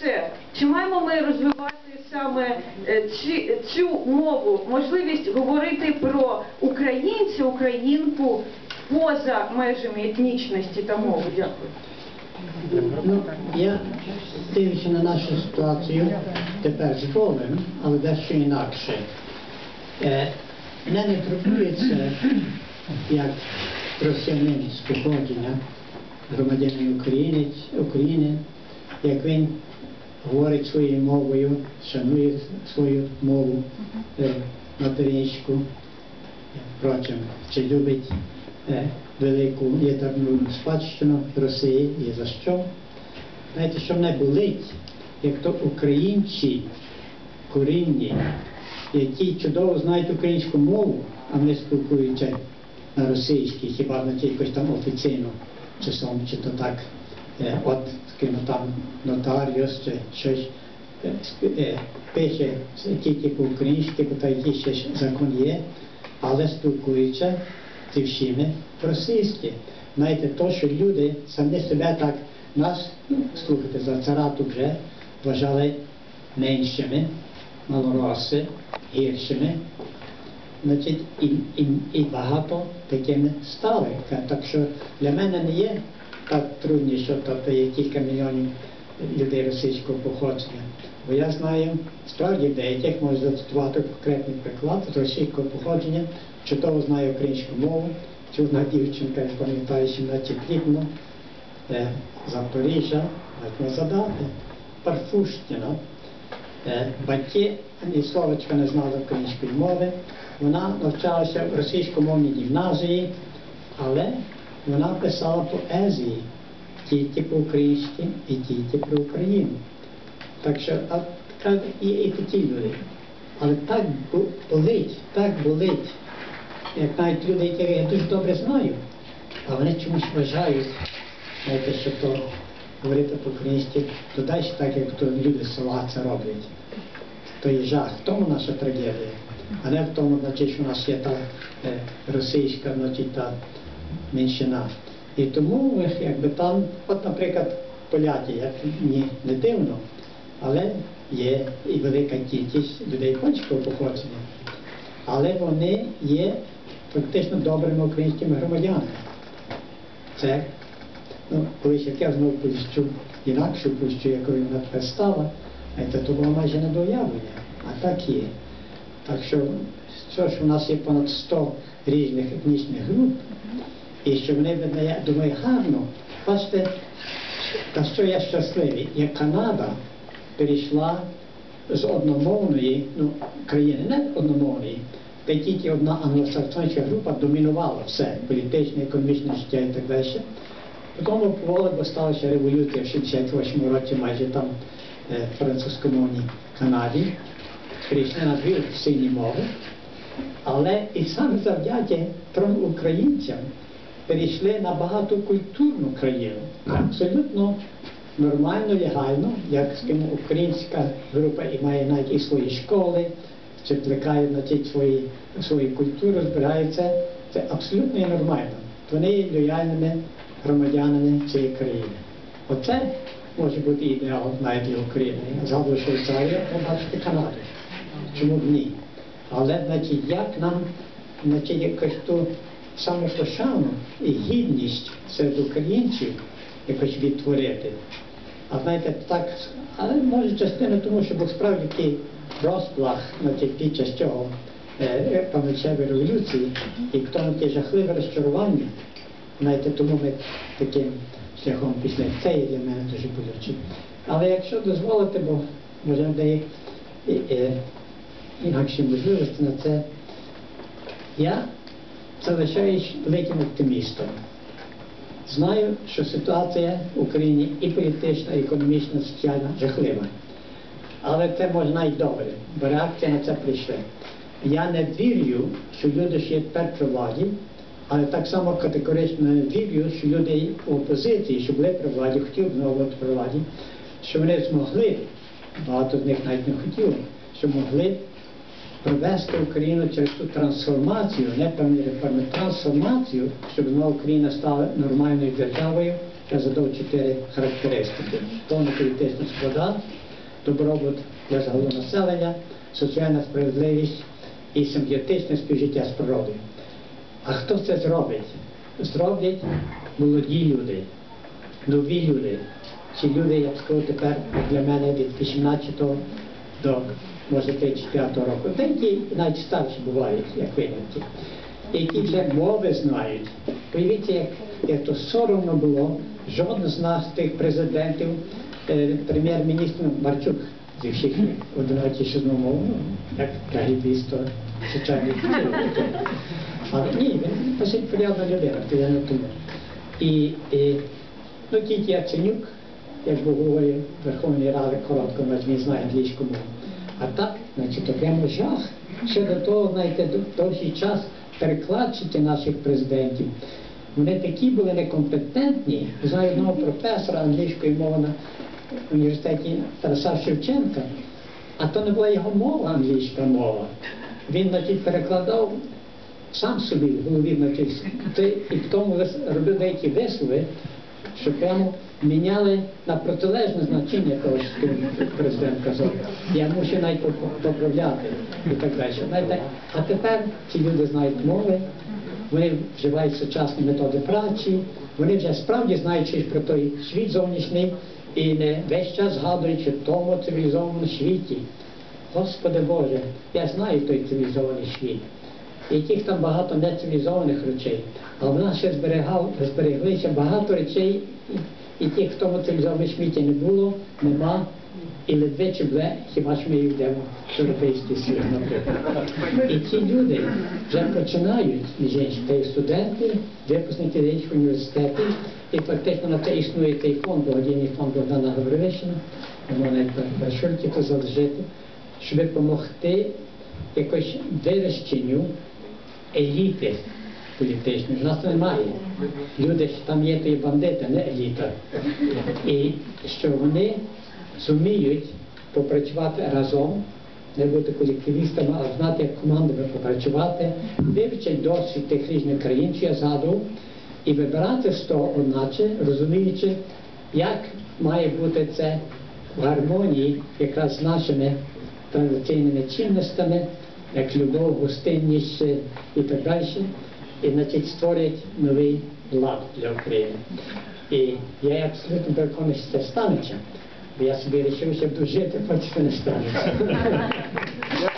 Це чи маємо ми розвивати саме е, ці, цю мову, можливість говорити про українця, українку поза межами етнічності та мови? Дякую. Ну, я дивлюся на нашу ситуацію тепер з Богом, але дещо інакше. Е, мене не як росіянин з походження, громадянин України, як він говорить своєю мовою, шанує свою мову е, материнську, впрочем, чи любить е, велику літерну спадщину Росії? І за що. Знаєте, що мене болить, як то українці корінні, які чудово знають українську мову, а не спілкуються на російській, хіба на якось там офіційно часом, чи то так, от скажімо, там нотаріус чи щось е, е, пише тільки по-українськи, бо та ще закон є, але спілкуються зі всіми російські. Знаєте, то, що люди самі себе так нас, ну, слухайте, за царату вже вважали меншими, малороси, гіршими, значить, і, і, і багато такими стали. Так що для мене не є так трудно, що тобто є кілька мільйонів людей російського походження. Бо я знаю, справді деяких можу зацитувати конкретний приклад з російського походження, чудово знає українську мову. Чи одна дівчинка, я пам'ятаю, 17 рівно, е, Запоріжжя, можна задати, Парфуштіна. Е, Батьки словечка не знали української мови. Вона навчалася в російськомовній гімназії, але вона писала поезії тільки по-українськи і тільки про Україну. Так що а, така і, і такі люди. Але так болить, так болить, як навіть люди, яких я дуже добре знаю, а вони чомусь вважають, знаєте, що то говорити по-українськи, то далі так, як то люди села це роблять. То є жах, в тому наша трагедія, а не в тому, значить, що у нас є та е, російська, значить, та меншина. І тому якби там, от, наприклад, поляки, як ні, не дивно, але є і велика кількість людей польського походження. Але вони є фактично добрими українськими громадянами. Це, ну, колись як я знову повіщу інакшу повіщу, якою вона тепер стала, це то було майже не до уявлення, а так є. Так що, що ж у нас є понад 100 різних етнічних груп, і що видно, я думаю, гарно. Бачите, та що я щасливий, як Канада перейшла з одномовної ну, країни, не одномовної, де тільки одна англосаксонська група домінувала все, політичне, економічне життя і так далі. Потім поволі, бо сталася революція в 68 році майже там е, в французькомовній Канаді. Перейшли на дві офіційні мови. Але і саме завдяки трьом українцям перейшли на багатокультурну країну. Абсолютно нормально, легально, як скажімо, українська група і має навіть і свої школи, чи плекає значить, свої, свою культуру, збирається. Це абсолютно є нормально. Вони є лояльними громадянами цієї країни. Оце може бути ідеал навіть для України. Згадую Швейцарію, побачити Канаду. Чому б ні? Але значить, як нам значить, якось ту самопошану і гідність серед українців якось відтворити. А знаєте, так, але може частина тому, що був справді такий розплах значить, під час цього е, пам'ятчевої революції, і в тому таке жахливе розчарування. Знаєте, тому ми таким шляхом пішли. Це є для мене дуже болюче. Але якщо дозволите, бо може і, інакші можливості на це, я залишаюсь великим оптимістом. Знаю, що ситуація в Україні і політична, і економічна, і соціальна жахлива. Але це може навіть добре, бо реакція на це прийшла. Я не вірю, що люди ще тепер при владі, але так само категорично не вірю, що люди в опозиції, що були при владі, хотів б знову бути при владі, що вони змогли, багато з них навіть не хотіло, що могли провести Україну через ту трансформацію, не певні реформи, трансформацію, щоб знову Україна стала нормальною державою, я задав чотири характеристики. Повна політична склада, добробут для загалом населення, соціальна справедливість і симбіотичне співжиття з природою. А хто це зробить? Зроблять молоді люди, нові люди. Ці люди, я б сказав, тепер для мене від 18 до може 35 року. Деякі навіть старші бувають, як виняті. Які вже мови знають. Уявіться, як, як то соромно було, жоден з нас, тих президентів, е, прем'єр-міністр Марчук зі всіх одинадцять одну мову, ну, як кагібісто, звичайно. Але ні, він досить порядна людина, то я не тому. І, і ну, тільки Яценюк, як був головою Верховної Ради коротко, значить він знає англійську мову. А так, значить, то прямо жах. Ще до того, знаєте, довший час перекладчики наших президентів. Вони такі були некомпетентні. Знаю одного професора англійської мови на університеті Тараса Шевченка, а то не була його мова, англійська мова. Він, значить, перекладав сам собі в голові, значить, і в тому робив деякі вислови, що прямо міняли на протилежне значення що президент казав. Я мушу навіть поправляти і так далі. Знаєте, а тепер ці люди знають мови, вони вживають сучасні методи праці, вони вже справді знають щось про той світ зовнішній і не весь час згадуючи в тому цивілізованому світі. Господи Боже, я знаю той цивілізований світ. Яких там багато нецивілізованих речей, а в нас ще зберігав, збереглися багато речей, і, тих в тому цивілізованому світі не було, нема, і ледве чи бле, хіба ж ми йдемо в європейський світ, наприклад. І ці люди вже починають, між іншим, студенти, випускники деяких університетів, і фактично на те існує той фонд, благодійний фонд Богдана Гаврилишина, мене Шульки то залежити, щоб допомогти якось вирощенню еліти політичної. У нас немає. Люди, що там є, то і бандити, не еліта. І що вони зуміють попрацювати разом, не бути колективістами, а знати, як командами попрацювати, вивчать досвід тих різних країн, що я згадував, і вибирати з того, одначе, розуміючи, як має бути це в гармонії якраз з нашими традиційними цінностями, як любов, гостинність е, і так далі. І значить створять новий лад для України. І я абсолютно переконаний, що це станеться. Бо я собі рішив, щоб буду хоч це не станеться.